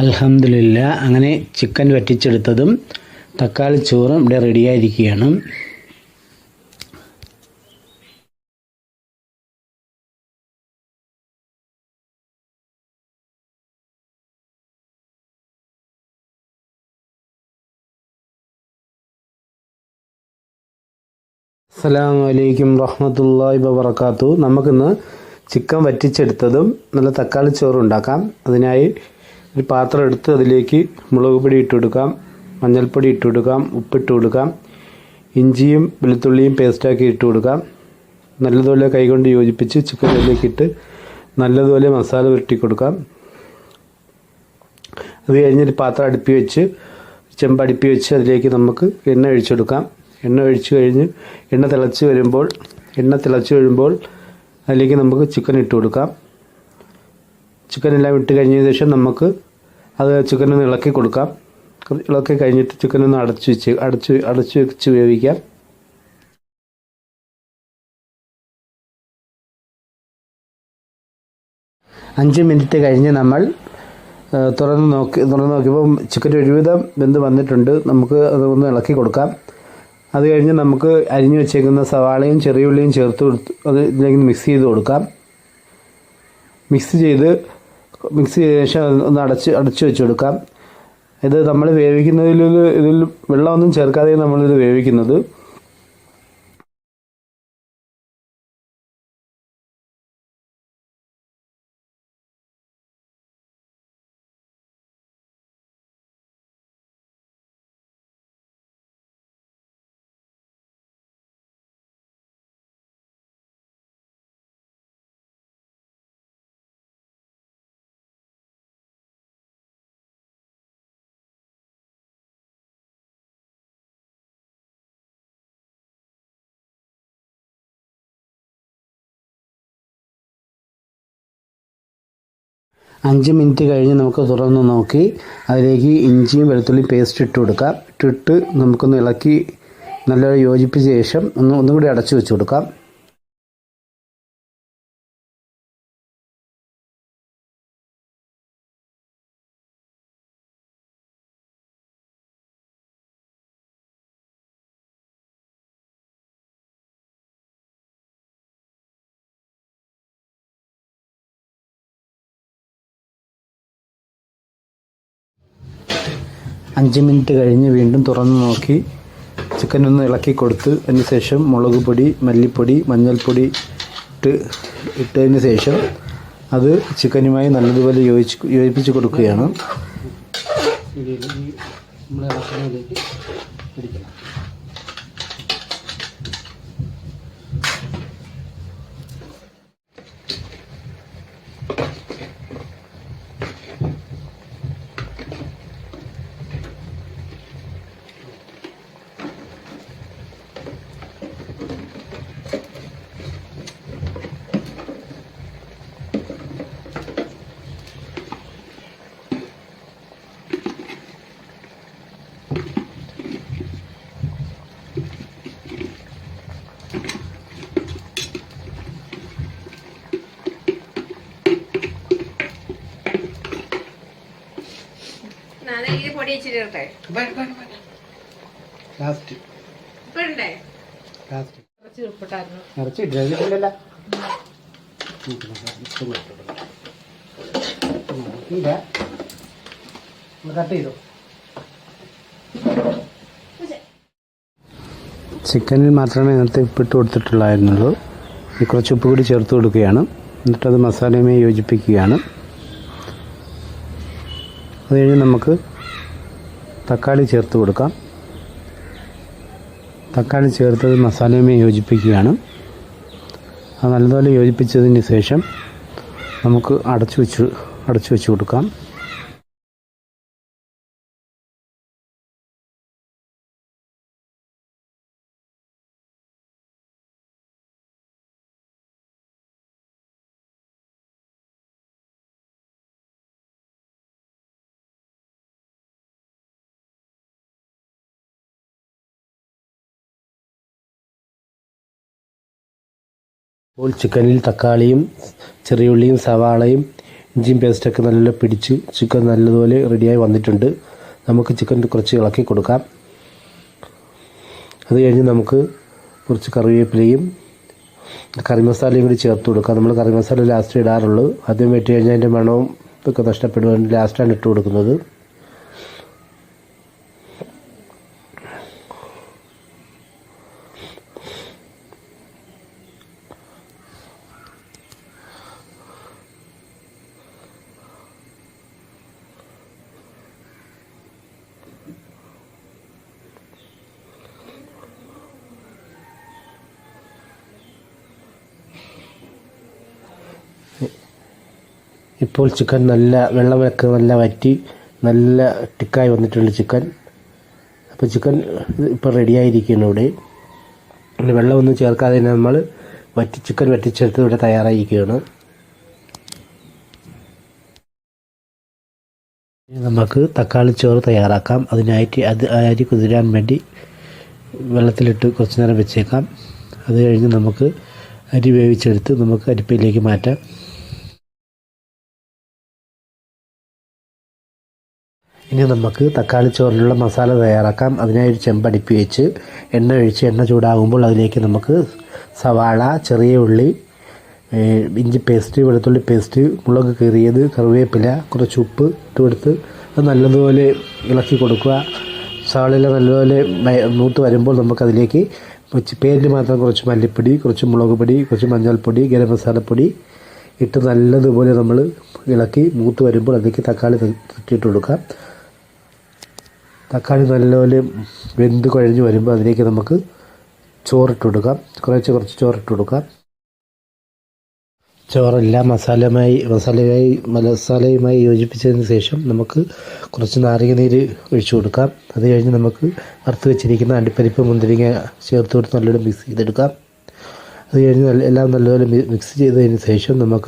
അൽഹംദുലില്ല അങ്ങനെ ചിക്കൻ വറ്റിച്ചെടുത്തതും തക്കാളി ചോറും ഇവിടെ റെഡിയായിരിക്കുകയാണ്. അസ്സാം വലൈക്കും വറഹമത്തല്ലാഹി വബറകാത്തു നമുക്കിന്ന് ചിക്കൻ വറ്റിച്ചെടുത്തതും നല്ല തക്കാളി ചോറും ഉണ്ടാക്കാം. അതിനായി ഒരു പാത്രം എടുത്ത് അതിലേക്ക് മുളക് പൊടി ഇട്ട് കൊടുക്കാം മഞ്ഞൾപ്പൊടി ഇട്ട് കൊടുക്കാം ഉപ്പിട്ട് കൊടുക്കാം ഇഞ്ചിയും വെളുത്തുള്ളിയും പേസ്റ്റാക്കി ഇട്ട് കൊടുക്കാം. നല്ലതുപോലെ കൈകൊണ്ട് യോജിപ്പിച്ച് ചിക്കൻ അതിലേക്ക് ഇട്ട് നല്ലതുപോലെ മസാല പുരട്ടി കൊടുക്കാം. അത് കഴിഞ്ഞൊരു പാത്രം അടുപ്പി വെച്ച് ചെമ്പ് അടുപ്പി വെച്ച് അതിലേക്ക് നമുക്ക് എണ്ണ ഒഴിച്ചെടുക്കാം എണ്ണ ഒഴിച്ച് കഴിഞ്ഞ് എണ്ണ തിളച്ച് വരുമ്പോൾ എണ്ണ തിളച്ച് വരുമ്പോൾ അതിലേക്ക് നമുക്ക് ചിക്കൻ ഇട്ട് കൊടുക്കാം. ചിക്കൻ എല്ലാം ഇട്ട് കഴിഞ്ഞതിന് ശേഷം നമുക്ക് അത് ചിക്കൻ ഒന്ന് ഇളക്കി കൊടുക്കാം. ഇളക്കി കഴിഞ്ഞിട്ട് ചിക്കൻ ഒന്ന് അടച്ച് വെച്ച് അടച്ച് അടച്ച് വെച്ച് വേവിക്കാം. അഞ്ച് മിനിറ്റ് കഴിഞ്ഞ് നമ്മൾ തുറന്ന് നോക്കി തുറന്ന് നോക്കിയപ്പോൾ ചിക്കൻ ഒരുവിധം വെന്ത് വന്നിട്ടുണ്ട്. നമുക്ക് അതൊന്ന് ഇളക്കി കൊടുക്കാം. അത് കഴിഞ്ഞ് നമുക്ക് അരിഞ്ഞു വെച്ചേക്കുന്ന സവാളയും ചെറിയ ഉള്ളിയും ചേർത്ത് കൊടുത്ത് അത് ഇതിലേക്ക് മിക്സ് ചെയ്ത് കൊടുക്കാം. മിക്സ് ചെയ്ത് മിക്സ് ചെയ്ത ശേഷം ഒന്ന് അടച്ച് അടച്ചു വെച്ച് കൊടുക്കാം ഇത് നമ്മൾ വേവിക്കുന്നതിൽ ഇതിൽ വെള്ളമൊന്നും ചേർക്കാതെ നമ്മളിത് വേവിക്കുന്നത്. അഞ്ച് മിനിറ്റ് കഴിഞ്ഞ് നമുക്ക് തുറന്ന് നോക്കി. അതിലേക്ക് ഇഞ്ചിയും വെളുത്തുള്ളിയും പേസ്റ്റ് ഇട്ട് കൊടുക്കാം. ഇട്ടിട്ട് നമുക്കൊന്ന് ഇളക്കി നല്ല യോജിപ്പിച്ച ശേഷം ഒന്ന് ഒന്നും കൂടി അടച്ചു വെച്ച് കൊടുക്കാം. അഞ്ച് മിനിറ്റ് കഴിഞ്ഞ് വീണ്ടും തുറന്ന് നോക്കി. ചിക്കൻ ഒന്ന് ഇളക്കി കൊടുത്ത് അതിന് ശേഷം മുളക് പൊടി മല്ലിപ്പൊടി മഞ്ഞൾപ്പൊടി ഇട്ട് ഇട്ടതിന് ശേഷം അത് ചിക്കനുമായി നല്ലതുപോലെ യോജിച്ച് യോജിപ്പിച്ച് കൊടുക്കുകയാണ്. നാളെ ഈ പൊടി ഇച്ചിരി ഇടട്ടെ ലാസ്റ്റ് ഇപ്പൊ ഇടണ്ടേ ലാസ്റ്റ് കുറച്ച് ഉപ്പിട്ടായിരുന്നു. നിറച്ച് ഇട്ടില്ല കട്ട് ചെയ്തോ? ചിക്കനിൽ മാത്രമേ നേരത്തെ ഉപ്പിട്ട് കൊടുത്തിട്ടുള്ളായിരുന്നുള്ളൂ. ഈ കുറച്ച് ഉപ്പ് കൂടി ചേർത്ത് കൊടുക്കുകയാണ്. എന്നിട്ടത് മസാലയുമായി യോജിപ്പിക്കുകയാണ്. അത് കഴിഞ്ഞ് നമുക്ക് തക്കാളി ചേർത്ത് കൊടുക്കാം. തക്കാളി ചേർത്തത് മസാലയുമായി യോജിപ്പിക്കുകയാണ്. അത് നല്ലതുപോലെ യോജിപ്പിച്ചതിന് ശേഷം നമുക്ക് അടച്ചു വെച്ച് അടച്ചു വെച്ച് കൊടുക്കാം. ഇപ്പോൾ ചിക്കനിൽ തക്കാളിയും ചെറിയുള്ളിയും സവാളയും ഇഞ്ചിയും പേസ്റ്റൊക്കെ നല്ല പിടിച്ച് ചിക്കൻ നല്ലതുപോലെ റെഡിയായി വന്നിട്ടുണ്ട്. നമുക്ക് ചിക്കൻ കുറച്ച് ഇളക്കി കൊടുക്കാം. അത് കഴിഞ്ഞ് നമുക്ക് കുറച്ച് കറിവേപ്പിലയും കറി മസാലയും കൂടി ചേർത്ത് കൊടുക്കാം. നമ്മൾ കറി മസാല ലാസ്റ്റ് ഇടാറുള്ളൂ. ആദ്യം വെട്ടി കഴിഞ്ഞാൽ അതിന്റെ മണവും ഇതൊക്കെ നഷ്ടപ്പെടുവാൻ ലാസ്റ്റാണ് ഇട്ട് കൊടുക്കുന്നത്. ഇപ്പോൾ ചിക്കൻ നല്ല വെള്ളമൊക്കെ നല്ല വറ്റി നല്ല ടിക്കായി വന്നിട്ടുണ്ട് ചിക്കൻ അപ്പോൾ ചിക്കൻ ഇപ്പോൾ റെഡിയായിരിക്കുന്നു ഇവിടെ. പിന്നെ വെള്ളമൊന്നും ചേർക്കാതെ തന്നെ നമ്മൾ വറ്റി ചിക്കൻ വറ്റിച്ചെടുത്ത് ഇവിടെ തയ്യാറായിരിക്കുകയാണ്. നമുക്ക് തക്കാളി ചോറ് തയ്യാറാക്കാം. അതിനായിട്ട് അത് അരി കുതിരാൻ വേണ്ടി വെള്ളത്തിലിട്ട് കുറച്ച് നേരം വെച്ചേക്കാം. അത് കഴിഞ്ഞ് നമുക്ക് അരി വേവിച്ചെടുത്ത് നമുക്ക് അരിപ്പയിലേക്ക് മാറ്റാം. ഇനി നമുക്ക് തക്കാളി ചോറിനുള്ള മസാല തയ്യാറാക്കാം. അതിനായി ഒരു ചെമ്പടുപ്പി വെച്ച് എണ്ണ ഒഴിച്ച് എണ്ണ ചൂടാകുമ്പോൾ അതിലേക്ക് നമുക്ക് സവാള ചെറിയ ഉള്ളി ഇഞ്ചി പേസ്റ്റ് വെളുത്തുള്ളി പേസ്റ്റ് മുളക് കീറിയത് കറിവേപ്പില കുറച്ച് ഉപ്പ് ഇട്ട് കൊടുത്ത് അത് നല്ലതുപോലെ ഇളക്കി കൊടുക്കുക. സവാളയിൽ നല്ലതുപോലെ മയ- മൂത്ത് വരുമ്പോൾ നമുക്കതിലേക്ക് കുറച്ച് പേരിന് മാത്രം കുറച്ച് മല്ലിപ്പൊടി കുറച്ച് മുളക് പൊടി കുറച്ച് മഞ്ഞൾപ്പൊടി ഗരം മസാലപ്പൊടി ഇട്ട് നല്ലതുപോലെ നമ്മൾ ഇളക്കി മൂത്ത് വരുമ്പോൾ അതിലേക്ക് തക്കാളി തട്ടിയിട്ട് കൊടുക്കാം. തക്കാളി നല്ലപോലെ വെന്ത് കഴിഞ്ഞ് വരുമ്പോൾ അതിലേക്ക് നമുക്ക് ചോറിട്ട് കൊടുക്കാം. കുറച്ച് കുറച്ച് ചോറിട്ട് കൊടുക്കാം. ചോറെല്ലാം മസാലയുമായി മസാലയുമായി മസാലയുമായി യോജിപ്പിച്ചതിന് ശേഷം നമുക്ക് കുറച്ച് നാരങ്ങ നീര് ഒഴിച്ചു കൊടുക്കാം. അത് കഴിഞ്ഞ് നമുക്ക് വറുത്ത് വെച്ചിരിക്കുന്ന അണ്ടിപ്പരിപ്പ് മുന്തിരിങ്ങ ചേർത്ത് കൊടുത്ത് നല്ലോണം മിക്സ് ചെയ്തെടുക്കാം. അത് കഴിഞ്ഞ് എല്ലാം നല്ലപോലെ മിക്സ് ചെയ്തതിന് ശേഷം നമുക്ക്